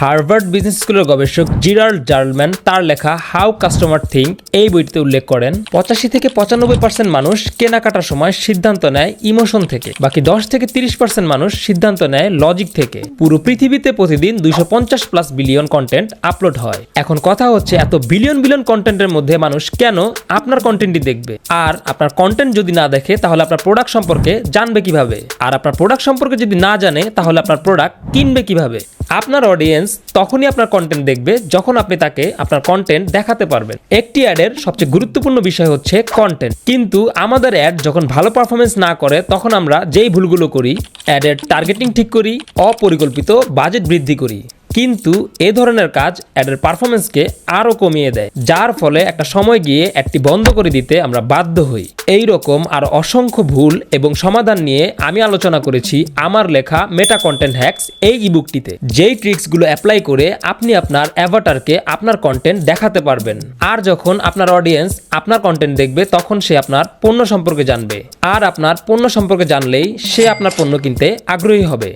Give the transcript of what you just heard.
Harvard business স্কুলের গবেষক জিরাল্ড জার্লম্যান তার লেখা হাউ কাস্টমার থিঙ্ক এই বইটিতে উল্লেখ করেন, পঁচাশি থেকে পঁচানব্বই পার্সেন্ট মানুষ কেনাকাটার সময় সিদ্ধান্ত নেয় ইমোশন থেকে, বাকি দশ থেকে তিরিশ পার্সেন্ট মানুষ সিদ্ধান্ত নেয় লজিক থেকে। পুরো পৃথিবীতে প্রতিদিন দুইশো পঞ্চাশ প্লাস বিলিয়ন কন্টেন্ট আপলোড হয়। এখন কথা হচ্ছে, এত বিলিয়ন বিলিয়ন কন্টেন্টের মধ্যে মানুষ কেন আপনার কন্টেন্টটি দেখবে? আর আপনার কন্টেন্ট যদি না দেখে, তাহলে আপনার প্রোডাক্ট সম্পর্কে জানবে কীভাবে? আর আপনার প্রোডাক্ট সম্পর্কে যদি না জানে, তাহলে আপনার প্রোডাক্ট কিনবে কীভাবে? আপনার অডিয়েন্স তখনই আপনার কন্টেন্ট দেখবে যখন আপনি তাকে আপনার কন্টেন্ট দেখাতে পারবেন। একটি অ্যাডের সবচেয়ে গুরুত্বপূর্ণ বিষয় হচ্ছে কন্টেন্ট কিন্তু আমাদের অ্যাড যখন ভালো পারফরমেন্স না করে, তখন আমরা যেই ভুলগুলো করি অ্যাডের টার্গেটিং ঠিক করি, অপরিকল্পিত বাজেট বৃদ্ধি করি। কিন্তু এ ধরনের কাজ অ্যাডের পারফরমেন্সকে আরও কমিয়ে দেয়, যার ফলে একটা সময় গিয়ে অ্যাডটি বন্ধ করে দিতে আমরা বাধ্য হই। এই রকম আর অসংখ্য ভুল এবং সমাধান নিয়ে আমি আলোচনা করেছি আমার লেখা মেটা কন্টেন্ট হ্যাক্স এই ইবুকটিতে যেই ট্রিক্সগুলো অ্যাপ্লাই করে আপনি আপনার অ্যাভাটারকে আপনার কন্টেন্ট দেখাতে পারবেন। আর যখন আপনার অডিয়েন্স আপনার কন্টেন্ট দেখবে, তখন সে আপনার পণ্য সম্পর্কে জানবে। আর আপনার পণ্য সম্পর্কে জানলেই সে আপনার পণ্য কিনতে আগ্রহী হবে।